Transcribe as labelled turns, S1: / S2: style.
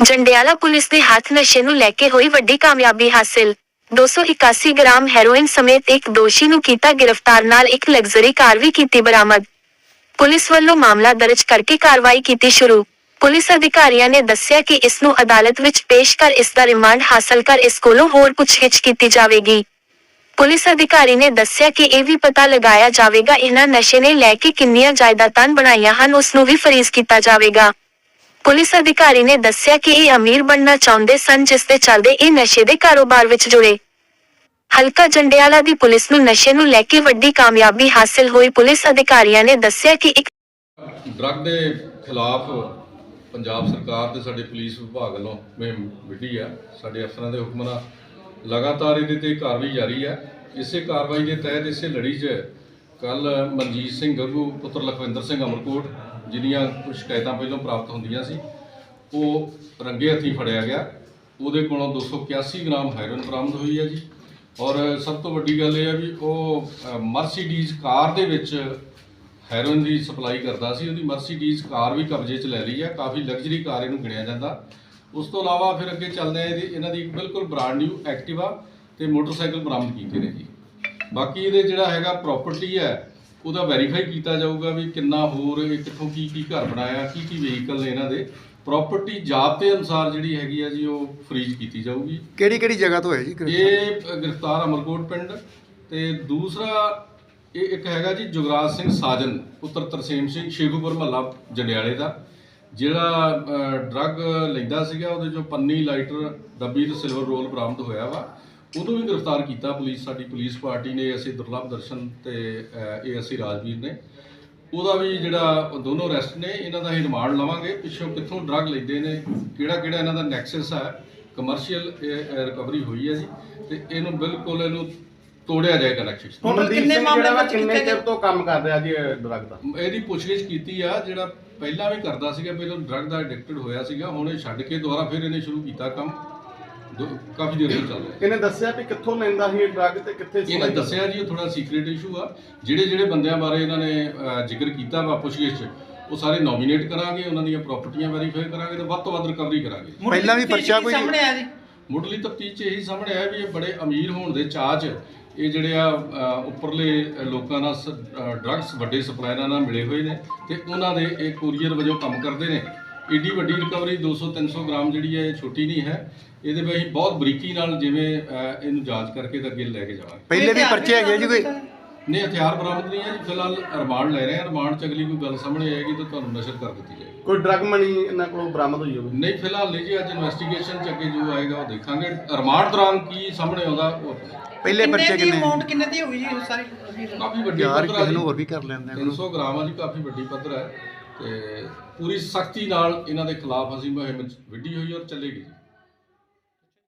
S1: Jandiala police ਦੇ ਹੱਥ ਨਸ਼ੇ ਨੂੰ ਲੈ ਕੇ ਹੋਈ ਵੱਡੀ ਕਾਮਯਾਬੀ ਹਾਸਿਲ। 281 ਗ੍ਰਾਮ ਹੈਰੋਇਨ ਸਮੇਤ ਇੱਕ ਦੋਸ਼ੀ ਨੂੰ ਕੀਤਾ ਗ੍ਰਿਫਤਾਰ, ਨਾਲ ਇੱਕ ਲਗਜ਼ਰੀ ਕਾਰ ਵੀ ਕੀਤੀ ਬਰਾਮਦ। ਪੁਲਿਸ ਵੱਲੋਂ ਮਾਮਲਾ ਦਰਜ ਕਰਕੇ ਕਾਰਵਾਈ ਕੀਤੀ ਸ਼ੁਰੂ। ਪੁਲਿਸ ਅਧਿਕਾਰੀਆਂ ਨੇ ਦੱਸਿਆ ਕਿ ਇਸ ਨੂੰ ਅਦਾਲਤ ਵਿੱਚ ਪੇਸ਼ ਕਰ ਇਸ ਦਾ ਰਿਮਾਂਡ ਹਾਸਲ ਕਰ ਇਸ ਕੋਲੋਂ ਹੋਰ ਪੁੱਛਗਿੱਛ ਕੀਤੀ ਜਾਵੇਗੀ। ਪੁਲਿਸ ਅਧਿਕਾਰੀ ਨੇ ਦੱਸਿਆ ਕਿ ਇਹ ਵੀ ਪਤਾ ਲਗਾਇਆ ਜਾਵੇਗਾ ਇਹਨਾਂ ਨਸ਼ੇ ਨੇ ਲੈ ਕੇ ਕਿੰਨੀਆਂ ਜਾਇਦਾਦਾਂ ਬਣਾਈਆਂ ਹਨ, ਉਸ ਨੂੰ ਵੀ ਫਰੀਜ਼ ਕੀਤਾ ਜਾਵੇਗਾ। ਪੁਲਿਸ ਅਧਿਕਾਰੀ ਨੇ ਦੱਸਿਆ ਕਿ ਇਹ ਅਮੀਰ ਬਣਨਾ ਚਾਹੁੰਦੇ ਸਨ, ਜਿਸ ਦੇ ਚੱਲਦੇ ਇਹ ਨਸ਼ੇ ਦੇ ਕਾਰੋਬਾਰ ਵਿੱਚ ਜੁੜੇ। ਹਲਕਾ ਜੰਡਿਆਲਾ ਦੀ ਪੁਲਿਸ ਨੂੰ ਨਸ਼ੇ ਨੂੰ ਲੈ ਕੇ ਵੱਡੀ ਕਾਮਯਾਬੀ ਹਾਸਿਲ ਹੋਈ। ਪੁਲਿਸ ਅਧਿਕਾਰੀਆਂ ਨੇ ਦੱਸਿਆ ਕਿ ਇੱਕ
S2: ਡਰੱਗ ਦੇ ਖਿਲਾਫ ਪੰਜਾਬ ਸਰਕਾਰ ਤੇ ਸਾਡੇ ਪੁਲਿਸ ਵਿਭਾਗ ਵੱਲੋਂ ਮੁਹਿੰਮ ਵਿੱਢੀ ਆ ਸਾਡੇ ਅਫਸਰਾਂ ਦੇ ਹੁਕਮ ਨਾਲ ਲਗਾਤਾਰ ਇਹਦੇ ਤੇ ਕਾਰਵਾਈ ਜਾਰੀ ਹੈ। ਇਸੇ ਕਾਰਵਾਈ ਦੇ ਤਹਿਤ ਇਸੇ ਲੜੀ 'ਚ ਕੱਲ ਮਨਜੀਤ ਸਿੰਘ ਗੱਗੂ, ਪੁੱਤਰ ਲਖਵਿੰਦਰ ਸਿੰਘ ਅਮਰਕੋਟ ਜਿਹਦੀਆਂ ਸ਼ਿਕਾਇਤਾਂ ਪਹਿਲਾਂ ਪ੍ਰਾਪਤ ਹੁੰਦੀਆਂ ਸੀ, ਉਹ ਰੰਗੇ ਹੱਥੀਂ ਫੜਿਆ ਗਿਆ। ਉਹਦੇ ਕੋਲੋਂ 281 ਗ੍ਰਾਮ ਹੈਰੋਇਨ ਬਰਾਮਦ ਹੋਈ ਹੈ ਜੀ। ਔਰ ਸਭ ਤੋਂ ਵੱਡੀ ਗੱਲ ਇਹ ਹੈ ਵੀ ਉਹ ਮਰਸੀਡੀਜ਼ ਕਾਰ ਦੇ ਵਿੱਚ ਹੈਰੋਇਨ ਦੀ ਸਪਲਾਈ ਕਰਦਾ ਸੀ। ਉਹਦੀ ਮਰਸੀਡੀਜ਼ ਕਾਰ ਵੀ ਕਬਜ਼ੇ 'ਚ ਲੈ ਲਈ ਹੈ। ਕਾਫੀ ਲਗਜ਼ਰੀ ਕਾਰ ਇਹਨੂੰ ਗਿਣਿਆ ਜਾਂਦਾ। ਉਸ ਤੋਂ ਇਲਾਵਾ ਫਿਰ ਅੱਗੇ ਚੱਲਦੇ ਆ ਇਹਦੀ ਇਹਨਾਂ ਦੀ ਬਿਲਕੁਲ ਬ੍ਰਾਂਡ ਨਿਊ ਐਕਟਿਵਾ ਤੇ ਮੋਟਰਸਾਈਕਲ ਬਰਾਮਦ ਕੀਤੇ ਨੇ ਜੀ। ਬਾਕੀ ਇਹਦੇ ਜਿਹੜਾ ਹੈਗਾ ਪ੍ਰਾਪਰਟੀ ਹੈ ਉਹਦਾ ਵੈਰੀਫਾਈ ਕੀਤਾ ਜਾਊਗਾ ਵੀ ਕਿੰਨਾ ਹੋਰ ਕਿੱਥੋਂ ਕੀ ਕੀ ਘਰ ਬਣਾਇਆ ਕੀ ਕੀ ਵਹੀਕਲ ਨੇ ਇਹਨਾਂ ਦੇ। ਪ੍ਰਾਪਰਟੀ ਜਾਬਤੇ ਅਨੁਸਾਰ ਜਿਹੜੀ ਹੈਗੀ ਆ ਜੀ ਉਹ ਫਰੀਜ਼ ਕੀਤੀ ਜਾਊਗੀ।
S3: ਕਿਹੜੀ ਕਿਹੜੀ ਜਗ੍ਹਾ ਤੋਂ ਹੈ ਜੀ?
S2: ਇਹ ਗ੍ਰਿਫਤਾਰ? ਅਮਰਕੋਟ ਪਿੰਡ। ਤੇ ਦੂਸਰਾ ਇਹ ਇੱਕ ਹੈਗਾ ਜੀ ਜੁਗਰਾਜ ਸਿੰਘ ਸਾਜਨ ਪੁੱਤਰ ਤਰਸੇਮ ਸਿੰਘ ਸ਼ੇਖੂਪੁਰ ਮਹੱਲਾ ਜੰਡਿਆਲੇ ਦਾ। ਜਿਹੜਾ ਡਰੱਗ ਲੈਂਦਾ ਸੀਗਾ ਉਹਦੇ ਚੋਂ ਪੰਨੀ ਲਾਈਟਰ ਡੱਬੀ ਤੇ ਸਿਲਵਰ ਰੋਲ ਬਰਾਮਦ ਹੋਇਆ ਵਾ। ਉਹਨੂੰ ਵੀ ਗ੍ਰਿਫਤਾਰ ਕੀਤਾ ਪੁਲਿਸ ਸਾਡੀ ਪੁਲਿਸ ਪਾਰਟੀ ਨੇ ਅਸੀਂ ਦੁਰਲਭ ਦਰਸ਼ਨ ਤੇ ਏਐਸਸੀ ਰਾਜਵੀਰ ਨੇ। ਉਹਦਾ ਵੀ ਜਿਹੜਾ ਦੋਨੋਂ ਅਰੈਸਟ ਨੇ ਇਹਨਾਂ ਦਾ ਹੀ ਰਿਮਾਂਡ ਲਵਾਂਗੇ। ਪਿੱਛੋਂ ਕਿੱਥੋਂ ਡਰੱਗ ਲੈਂਦੇ ਨੇ ਕਿਹੜਾ ਕਿਹੜਾ ਇਹਨਾਂ ਦਾ ਨੈਕਸਸ ਹੈ ਕਮਰਸ਼ੀਅਲ ਰਿਕਵਰੀ ਹੋਈ ਹੈ ਜੀ। ਤੇ ਇਹਨੂੰ ਬਿਲਕੁਲ ਇਹਨੂੰ ਤੋੜਿਆ ਜਾਏਗਾ ਨੈਕਸਸ
S4: ਟੋਟਲ ਕਿੰਨੇ ਮਾਮਲੇ ਵਿੱਚ
S5: ਕਿੰਨੇ
S4: ਕੀਤੇ
S5: ਚਿਰ? ਤੋਂ ਕੰਮ ਕਰ ਰਿਹਾ ਜੀ ਡਰੱਗ ਦਾ?
S2: ਇਹਦੀ ਪੁੱਛਗਿੱਛ ਕੀਤੀ ਆ ਜਿਹੜਾ ਪਹਿਲਾਂ ਵੀ ਕਰਦਾ ਸੀਗਾ ਪਹਿਲਾਂ ਡਰੱਗ ਦਾ ਐਡਿਕਟਡ ਹੋਇਆ ਸੀਗਾ ਹੁਣ ਇਹ ਛੱਡ ਕੇ ਦੁਬਾਰਾ ਫਿਰ ਇਹਨੇ ਸ਼ੁਰੂ ਕੀਤਾ ਕੰਮ। ਦੋ- ਕਾਫੀ ਦੇਰ ਤੋਂ ਚੱਲ ਰਿਹਾ
S5: ਇਹਨੇ ਦੱਸਿਆ ਵੀ ਕਿੱਥੋਂ ਲੈਂਦਾ ਸੀ ਇਹ ਡਰੱਗ ਤੇ ਕਿੱਥੇ
S2: ਇਹਨੇ
S5: supply?
S2: ਦੱਸਿਆ ਜੀ ਇਹ ਥੋੜਾ ਸੀਕ੍ਰੀਟ ਇਸ਼ੂ ਆ। ਜਿਹੜੇ ਜਿਹੜੇ ਬੰਦਿਆਂ ਬਾਰੇ ਇਹਨਾਂ ਨੇ ਅਹ, ਜ਼ਿਕਰ ਕੀਤਾ ਵਾ ਪੁੱਛਗਿੱਛ 'ਚ ਉਹ ਸਾਰੇ ਨੋਮੀਨੇਟ ਕਰਾਂਗੇ ਉਹਨਾਂ ਦੀਆਂ ਪ੍ਰਾਪਰਟੀਆਂ ਵੈਰੀਫਾਈ ਕਰਾਂਗੇ ਤੇ ਵੱਧ ਤੋਂ ਵੱਧ ਰਿਕਵਰੀ ਕਰਾਂਗੇ।
S3: ਪਹਿਲਾਂ ਵੀ ਪਰਚਾ ਕੋਈ-
S4: ਸਾਹਮਣੇ ਆਇਆ ਜੀ?
S2: ਮੁੱਢਲੀ ਤਫਤੀਸ਼ 'ਚ ਇਹੀ ਸਾਹਮਣੇ ਆਇਆ ਵੀ ਇਹ ਬੜੇ ਅਮੀਰ ਹੋਣ ਦੇ ਚਾਅ 'ਚ ਇਹ ਜਿਹੜੇ ਆ ਅ, ਉੱਪਰਲੇ ਲੋਕਾਂ ਨਾਲ ਡਰੱਗਸ ਵੱਡੇ ਸਪਲਾਇਰਾਂ ਨਾਲ ਮਿਲੇ ਹੋਏ ਨੇ ਤੇ ਉਹਨਾਂ ਦੇ ਇਹ ਕੋਰੀਅਰ ਵਜੋਂ ਕੰਮ ਕਰਦੇ ਨੇ। ਏਡੀ ਵੱਡੀ ਰਿਕਵਰੀ 200 300 ਗ੍ਰਾਮ ਜਿਹੜੀ ਹੈ ਇਹ ਛੋਟੀ ਨਹੀਂ ਹੈ। ਇਹਦੇ ਵਿੱਚ ਅਸੀਂ ਬਹੁਤ ਬਰੀਕੀ ਨਾਲ ਜਿਵੇਂ ਅ, ਇਹਨੂੰ ਜਾਂਚ ਕਰਕੇ ਤੇ ਅੱਗੇ ਲੈ ਕੇ ਜਾਵਾਂਗੇ।
S3: ਪਹਿਲੇ ਵੀ ਪਰਚੇ ਹੈਗੇ ਜੀ ਕੋਈ?
S2: ਨਹੀਂ ਹਥਿਆਰ ਬਰਾਮਦ ਨਹੀਂ ਹੈ ਜੀ ਫਿਲਹਾਲ ਰਿਮਾਂਡ ਲੈ ਰਹੇ ਹਾਂ। ਰਿਮਾਂਡ 'ਚ ਅਗਲੀ ਕੋਈ ਗੱਲ ਸਾਹਮਣੇ ਆਏਗੀ ਤਾਂ ਤੁਹਾਨੂੰ ਨਸ਼ਰ ਕਰ ਦਿੱਤੀ ਜਾਏਗੀ।
S5: ਕੋਈ ਡਰੱਗ ਮਨੀ ਇਹਨਾਂ ਕੋਲੋਂ ਬਰਾਮਦ ਹੋਈ ਹੋਵੇ?
S2: ਨਹੀਂ ਫਿਲਹਾਲ ਨਹੀਂ ਜੀ ਅੱਜ ਇਨਵੈਸਟੀਗੇਸ਼ਨ 'ਚ ਅੱਗੇ ਜੋ ਆਏਗਾ ਉਹ ਦੇਖਾਂਗੇ। ਰਿਮਾਂਡ ਦੌਰਾਨ ਕੀ ਸਾਹਮਣੇ ਆਉਂਦਾ ਉਹ
S3: ਪਹਿਲੇ ਪਰਚੇ ਕਿੰਨੇ
S4: ਅਮਾਉਂਟ ਕਿੰਨੇ ਦੀ ਹੋਈ ਜੀ ਉਹ ਸਾਰੀ
S2: ਕਾਫੀ ਵੱਡੀ
S3: ਯਾਰ
S2: ਪੱਧਰ ਆ
S3: ਕਿਸੇ ਨੂੰ
S2: ਜੀ
S3: ਹੋਰ ਵੀ ਕਰ ਲੈਂਦੇ ਆ।
S2: 300 ਗ੍ਰਾਮ ਆ ਜੀ ਕਾਫੀ ਵੱਡੀ ਪੱਧਰ ਹੈ ਤੇ ਪੂਰੀ ਸਖਤੀ ਨਾਲ ਇਹਨਾਂ ਦੇ ਖਿਲਾਫ ਅਸੀਂ ਮੁਹਿੰਮ ਵਿੱਢੀ ਹੋਈ ਔਰ ਚੱਲੇਗੀ। ਜੀ